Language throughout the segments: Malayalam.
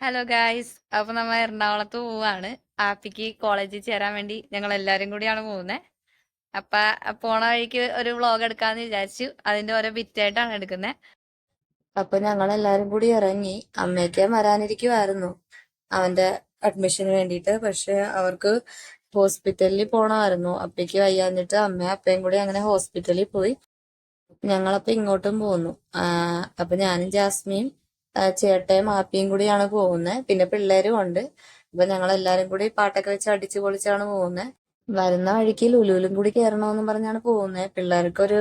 ഹലോ ഗായ്സ് അപ്പൊ നമ്മൾ എറണാകുളത്ത് പോവാണ്. ആപ്പിക്ക് കോളേജിൽ ചേരാൻ വേണ്ടി ഞങ്ങൾ എല്ലാരും കൂടിയാണ് പോകുന്നത് അപ്പൊ പോണ വഴിക്ക് ഒരു വ്ളോഗ് എടുക്കാന്ന് വിചാരിച്ചു. അതിന്റെ ഓരോ ബിറ്റായിട്ടാണ് എടുക്കുന്നത് അപ്പൊ ഞങ്ങൾ എല്ലാരും കൂടി ഇറങ്ങി. അമ്മയൊക്കെ വരാനിരിക്കുമായിരുന്നു അവന്റെ അഡ്മിഷന് വേണ്ടിയിട്ട്. പക്ഷെ അവർക്ക് ഹോസ്പിറ്റലിൽ പോണമായിരുന്നു. അപ്പയ്ക്ക് വയ്യാഞ്ഞിട്ട് അമ്മയും അപ്പയും കൂടി അങ്ങനെ ഹോസ്പിറ്റലിൽ പോയി. ഞങ്ങളപ്പോ ഇങ്ങോട്ടും പോന്നു. അപ്പൊ ഞാനും ജാസ്മിയും ചേട്ടയും ആപ്പിയും കൂടിയാണ് പോകുന്നത് പിന്നെ പിള്ളേരും ഉണ്ട്. അപ്പൊ ഞങ്ങൾ എല്ലാരും കൂടി പാട്ടൊക്കെ വെച്ച് അടിച്ചു പൊളിച്ചാണ് പോകുന്നത് വരുന്ന വഴിക്ക് ലുലുലും കൂടി കയറണമെന്ന് പറഞ്ഞാണ് പോകുന്നത് പിള്ളേർക്കൊരു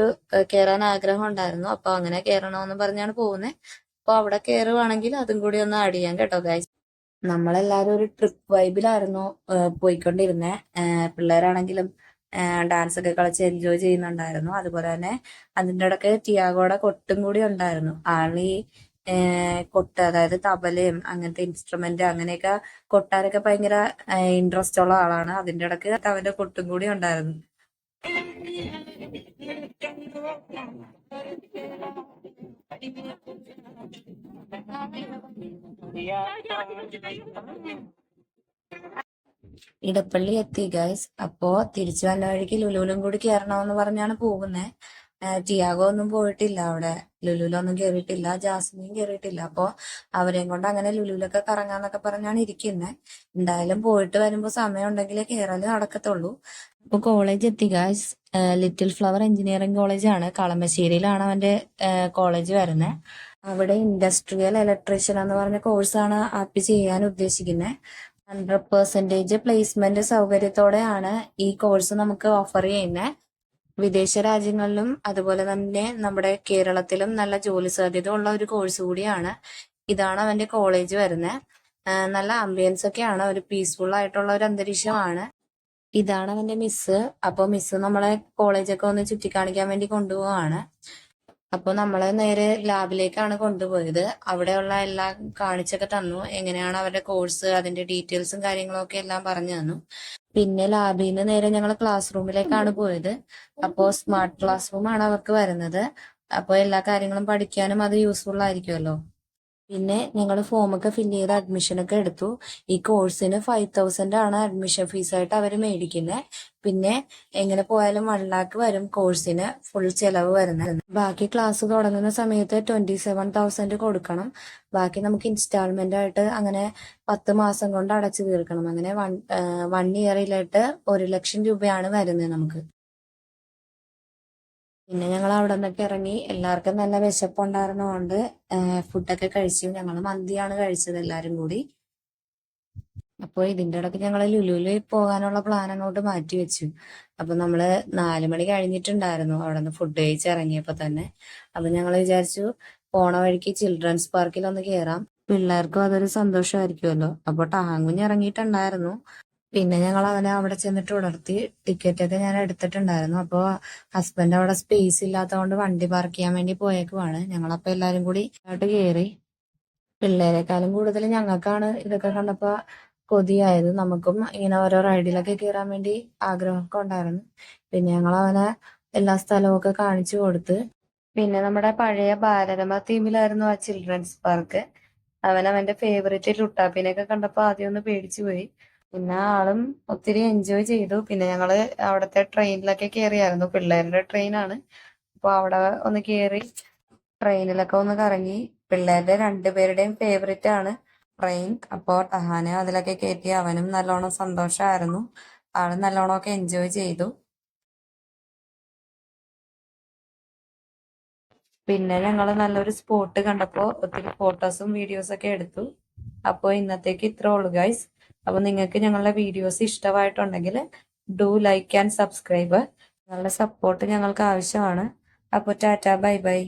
കയറാൻ ആഗ്രഹം ഉണ്ടായിരുന്നു. അപ്പൊ അങ്ങനെ കയറണമെന്ന് പറഞ്ഞാണ് പോകുന്നത് അപ്പൊ അവിടെ കയറുവാണെങ്കിൽ അതും കൂടി ഒന്ന് ആഡ് ചെയ്യാം കേട്ടോ ഗായ്സ് നമ്മളെല്ലാരും ഒരു ട്രിപ്പ് വൈബിലായിരുന്നു പോയിക്കൊണ്ടിരുന്നത് പോയിക്കൊണ്ടിരുന്നെ. പിള്ളേരാണെങ്കിലും ഡാൻസ് ഒക്കെ കളിച്ച് എൻജോയ് ചെയ്യുന്നുണ്ടായിരുന്നു. അതുപോലെ തന്നെ അതിന്റെ ഇടയ്ക്ക് ടിയാഗോടെ കൊട്ടും കൂടി ഉണ്ടായിരുന്നു. ആളി കൊട്ട് അതായത് തബലയും അങ്ങനത്തെ ഇൻസ്ട്രുമെന്റ് അങ്ങനെയൊക്കെ കൊട്ടാനൊക്കെ ഭയങ്കര ഇൻട്രസ്റ്റ് ഉള്ള ആളാണ്. അതിന്റെ ഇടയ്ക്ക് അവന്റെ കൊട്ടും കൂടി ഉണ്ടായിരുന്നു. ഇടപ്പള്ളി എത്തി ഗൈസ് അപ്പോ തിരിച്ചു വന്ന വഴിക്ക് ലുലുലും കൂടി കയറണമെന്ന് പറഞ്ഞാണ് പോകുന്നത് ടിയാഗോ ഒന്നും പോയിട്ടില്ല അവിടെ. ലുലുലൊന്നും കയറിയിട്ടില്ല ജാസ്മിൻ കയറിയിട്ടില്ല അപ്പോ അവരെയും കൊണ്ട് അങ്ങനെ ലുലുലൊക്കെ കറങ്ങാന്നൊക്കെ പറഞ്ഞാണ് ഇരിക്കുന്നത് എന്തായാലും പോയിട്ട് വരുമ്പോ സമയം ഉണ്ടെങ്കിലേ കയറൽ നടക്കത്തുള്ളൂ. ഇപ്പൊ കോളേജ് എത്തി guys little flower engineering college ആണ്. കളമശ്ശേരിയിലാണ് അവന്റെ കോളേജ് വരുന്നത് അവിടെ ഇൻഡസ്ട്രിയൽ ഇലക്ട്രീഷ്യൻ എന്ന് പറഞ്ഞ കോഴ്സാണ് ആപ്പ് ചെയ്യാൻ ഉദ്ദേശിക്കുന്നത് ഹൺഡ്രഡ് പെർസെന്റേജ് പ്ലേസ്മെന്റ് സൗകര്യത്തോടെയാണ് ഈ കോഴ്സ് നമുക്ക് ഓഫർ ചെയ്യുന്നത് വിദേശ രാജ്യങ്ങളിലും അതുപോലെ തന്നെ നമ്മുടെ കേരളത്തിലും നല്ല ജോലി സാധ്യത ഉള്ള ഒരു കോഴ്സ് കൂടിയാണ്. ഇതാണ് അവന്റെ കോളേജ് വരുന്നത് നല്ല ആംബിയൻസ് ഒക്കെയാണ്. ഒരു പീസ്ഫുൾ ആയിട്ടുള്ള ഒരു അന്തരീക്ഷമാണ്. ഇതാണ് അവന്റെ മിസ് അപ്പൊ മിസ് നമ്മളെ കോളേജൊക്കെ ഒന്ന് ചുറ്റിക്കാണിക്കാൻ വേണ്ടി കൊണ്ടുപോവാണ്. അപ്പൊ നമ്മളെ നേരെ ലാബിലേക്കാണ് കൊണ്ടുപോയത്. അവിടെയുള്ള എല്ലാം കാണിച്ചൊക്കെ തന്നു. എങ്ങനെയാണ് അവരുടെ കോഴ്സ് അതിന്റെ ഡീറ്റെയിൽസും കാര്യങ്ങളും ഒക്കെ എല്ലാം പറഞ്ഞു തന്നു. പിന്നെ ലാബിൽ നിന്ന് നേരെ ഞങ്ങൾ ക്ലാസ് റൂമിലേക്കാണ് പോയത്. അപ്പോ സ്മാർട്ട് ക്ലാസ് റൂം ആണ് അവർക്ക് വരുന്നത്. അപ്പോ എല്ലാ കാര്യങ്ങളും പഠിക്കാനും അത് യൂസ്ഫുൾ ആയിരിക്കുമല്ലോ പിന്നെ ഞങ്ങൾ ഫോമൊക്കെ ഫില്ല് ചെയ്ത് അഡ്മിഷൻ ഒക്കെ എടുത്തു. ഈ കോഴ്സിന് ഫൈവ് തൗസൻഡ് ആണ് അഡ്മിഷൻ ഫീസായിട്ട് അവർ മേടിക്കുന്നത് പിന്നെ എങ്ങനെ പോയാലും വൺ ലാക്ക് വരും കോഴ്സിന് ഫുൾ ചെലവ് വരുന്നത്. ബാക്കി ക്ലാസ് തുടങ്ങുന്ന സമയത്ത് ട്വന്റി സെവൻ തൗസൻഡ് കൊടുക്കണം. ബാക്കി നമുക്ക് ഇൻസ്റ്റാൾമെന്റ് ആയിട്ട് അങ്ങനെ പത്ത് മാസം കൊണ്ട് അടച്ചു തീർക്കണം. അങ്ങനെ വൺ വൺ ഇയറിലായിട്ട് ഒരു ലക്ഷം രൂപയാണ് വരുന്നത് നമുക്ക്. പിന്നെ ഞങ്ങൾ അവിടെ നിന്നൊക്കെ ഇറങ്ങി എല്ലാവർക്കും നല്ല വിശപ്പുണ്ടായിരുന്നതുകൊണ്ട് ഫുഡൊക്കെ കഴിച്ചു. ഞങ്ങൾ മന്തിയാണ് കഴിച്ചത് എല്ലാവരും കൂടി. അപ്പോൾ ഇതിന്റെ ഇടയ്ക്ക് ഞങ്ങൾ ലുലുലു പോകാനുള്ള പ്ലാൻ അങ്ങോട്ട് മാറ്റി വെച്ചു. അപ്പൊ നമ്മൾ നാലു മണി കഴിഞ്ഞിട്ടുണ്ടായിരുന്നു അവിടെ നിന്ന് ഫുഡ് കഴിച്ച് ഇറങ്ങിയപ്പോൾ തന്നെ. അപ്പൊ ഞങ്ങൾ വിചാരിച്ചു പോണ വഴിക്ക് ചിൽഡ്രൻസ് പാർക്കിൽ ഒന്ന് കയറാം പിള്ളേർക്കും അതൊരു സന്തോഷമായിരിക്കുമല്ലോ അപ്പൊ ടാങ്ങുഞ്ഞ് ഇറങ്ങിയിട്ടുണ്ടായിരുന്നു പിന്നെ ഞങ്ങൾ അവനെ അവിടെ ചെന്നിട്ട് ഉണർത്തി ടിക്കറ്റ് ഒക്കെ ഞാൻ എടുത്തിട്ടുണ്ടായിരുന്നു. അപ്പോൾ ഹസ്ബൻഡ് അവിടെ സ്പേസ് ഇല്ലാത്തതുകൊണ്ട് വണ്ടി പാർക്ക് ചെയ്യാൻ വേണ്ടി പോയേക്കുവാണ്. ഞങ്ങളപ്പോ എല്ലാരും കൂടി അങ്ങോട്ട് കയറി പിള്ളേരെക്കാളും കൂടുതൽ ഞങ്ങൾക്കാണ് ഇതൊക്കെ കണ്ടപ്പോ കൊതിയായത്. നമുക്കും ഇങ്ങനെ ഓരോ റൈഡിലൊക്കെ കയറാൻ വേണ്ടി ആഗ്രഹമൊക്കെ ഉണ്ടായിരുന്നു. പിന്നെ ഞങ്ങൾ അവനെ എല്ലാ സ്ഥലവും ഒക്കെ കാണിച്ചു കൊടുത്ത്. പിന്നെ നമ്മുടെ പഴയ ബാലരമ തീമിലായിരുന്നു ആ ചിൽഡ്രൻസ് പാർക്ക് അവൻ അവന്റെ ഫേവറേറ്റ് ലുട്ടാപ്പിനെയൊക്കെ കണ്ടപ്പോ ആദ്യം ഒന്ന് പേടിച്ചു പോയി. പിന്നെ ആളും ഒത്തിരി എൻജോയ് ചെയ്തു. പിന്നെ ഞങ്ങൾ അവിടത്തെ ട്രെയിനിലൊക്കെ കയറിയായിരുന്നു പിള്ളേരുടെ ട്രെയിനാണ് അപ്പൊ അവിടെ ഒന്ന് കയറി ട്രെയിനിലൊക്കെ ഒന്ന് കറങ്ങി പിള്ളേരുടെ രണ്ടുപേരുടെയും ഫേവറേറ്റ് ആണ് ട്രെയിൻ അപ്പോ ടഹാന് അതിലൊക്കെ കയറ്റി അവനും നല്ലോണം സന്തോഷമായിരുന്നു ആൾ നല്ലോണം ഒക്കെ എൻജോയ് ചെയ്തു. പിന്നെ ഞങ്ങൾ നല്ലൊരു സ്പോട്ട് കണ്ടപ്പോ ഒത്തിരി ഫോട്ടോസും വീഡിയോസും ഒക്കെ എടുത്തു. അപ്പോൾ ഇന്നത്തേക്ക് ഇത്രേ ഉള്ളൂ ഗൈസ് അപ്പൊ നിങ്ങൾക്ക് ഞങ്ങളുടെ വീഡിയോസ് ഇഷ്ടമായിട്ടുണ്ടെങ്കിൽ ഡു ലൈക്ക് ആൻഡ് സബ്സ്ക്രൈബ് നിങ്ങളുടെ സപ്പോർട്ട് ഞങ്ങൾക്ക് ആവശ്യമാണ്. അപ്പോൾ ടാറ്റ ബൈ ബൈ